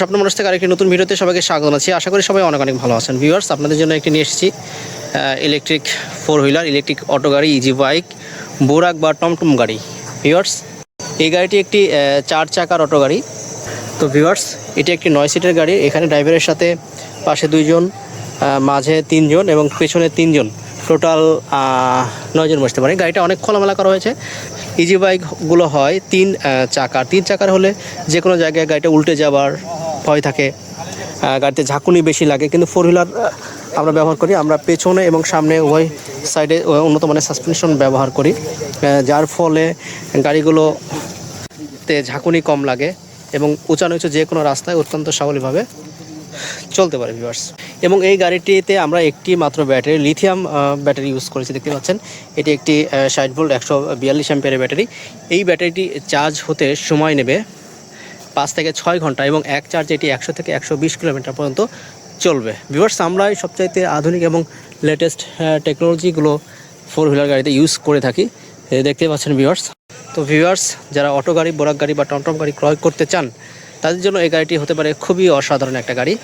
স্বপ্ন মানুষ থেকে আরেকটি নতুন ভিডিওতে সবাইকে স্বাগত জানাচ্ছি। আশা করি সবাই অনেক অনেক ভালো আছেন। ভিউয়ার্স, আপনাদের জন্য একটি নিয়ে এসেছি electric four wheeler electric auto গাড়ি ইজি বাইক বোরাক বা টমটম গাড়ি। ভিউয়ার্স, এই গাড়িটি একটি চার চাকার অটো গাড়ি। তো ভিউয়ার্স, এটি একটি নয় সিটের গাড়ি। এখানে ড্রাইভারের সাথে পাশে দুইজন মাঝে তিনজন এবং পেছনে তিনজন। টোটাল নয়জন বসতে পারে। গাড়িটা অনেক খোলামেলা করা হয়েছে। ইজি বাইকগুলো হয় তিন চাকার। তিন চাকার হলে যে কোনো জায়গায় গাড়িটা উল্টে যাবার ভয় থাকে গাড়িতে ঝাঁকুনি বেশি লাগে। কিন্তু ফোর হুইলার আমরা ব্যবহার করি। আমরা পেছনে এবং সামনে উভয় সাইডে উন্নত মানের সাসপেনশন ব্যবহার করি। যার ফলে গাড়িগুলোতে ঝাঁকুনি কম লাগে এবং উঁচা নিচু যে কোনো রাস্তায় অত্যন্ত স্বাবলীভাবে চলতে পারে ভিউয়ার্স এবং এই গাড়িটিতে আমরা একটি মাত্র ব্যাটারি লিথিয়াম ব্যাটারি ইউজ করেছি, দেখতে পাচ্ছেন। এটি একটি ষাট ভোল্ট একশো বিয়াল্লিশ অ্যাম্পিয়ারের ব্যাটারি। এই ব্যাটারিটি চার্জ হতে সময় নেবে পাঁচ থেকে ছয় ঘণ্টা এবং এক চার্জ এটি একশো থেকে একশো বিশ কিলোমিটার পর্যন্ত চলবে। ভিউয়ার্স, আমরা সবচাইতে আধুনিক এবং লেটেস্ট টেকনোলজিগুলো ফোর হুইলার গাড়িতে ইউজ করে থাকি। দেখতে পাচ্ছেন ভিউয়ার্স। তো ভিউয়ার্স, যারা অটো গাড়ি, বোরাক গাড়ি বা টমটম গাড়ি ক্রয় করতে চান, তাদের জন্য এই গাড়িটি হতে পারে খুবই অসাধারণ একটা গাড়ি।